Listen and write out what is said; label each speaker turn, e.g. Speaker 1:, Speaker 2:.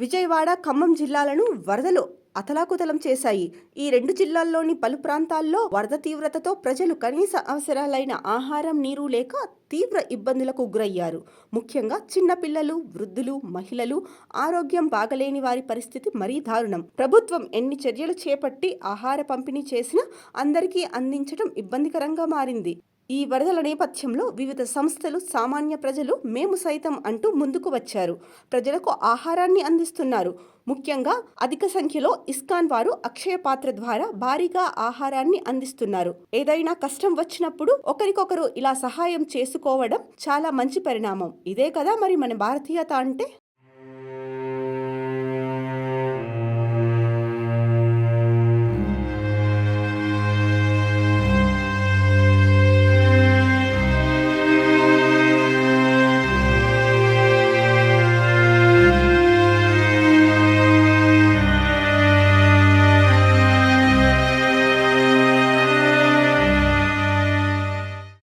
Speaker 1: విజయవాడ ఖమ్మం జిల్లాలను వరదలు అతలాకుతలం చేశాయి. ఈ రెండు జిల్లాల్లోని పలు ప్రాంతాల్లో వరద తీవ్రతతో ప్రజలు కనీస అవసరాలైన ఆహారం నీరు లేక తీవ్ర ఇబ్బందులకు గురయ్యారు. ముఖ్యంగా చిన్నపిల్లలు వృద్ధులు మహిళలు ఆరోగ్యం బాగలేని వారి పరిస్థితి మరీ దారుణం. ప్రభుత్వం ఎన్ని చర్యలు చేపట్టి ఆహార పంపిణీ చేసినా అందరికీ అందించడం ఇబ్బందికరంగా మారింది. ఈ వరదల నేపథ్యంలో వివిధ సంస్థలు సామాన్య ప్రజలు మేము సైతం అంటూ ముందుకు వచ్చారు. ప్రజలకు ఆహారాన్ని అందిస్తున్నారు. ముఖ్యంగా అధిక సంఖ్యలో ఇస్కాన్ వారు అక్షయ పాత్ర ద్వారా భారీగా ఆహారాన్ని అందిస్తున్నారు. ఏదైనా కష్టం వచ్చినప్పుడు ఒకరికొకరు ఇలా సహాయం చేసుకోవడం చాలా మంచి పరిణామం. ఇదే కదా మరి మన భారతీయత అంటే?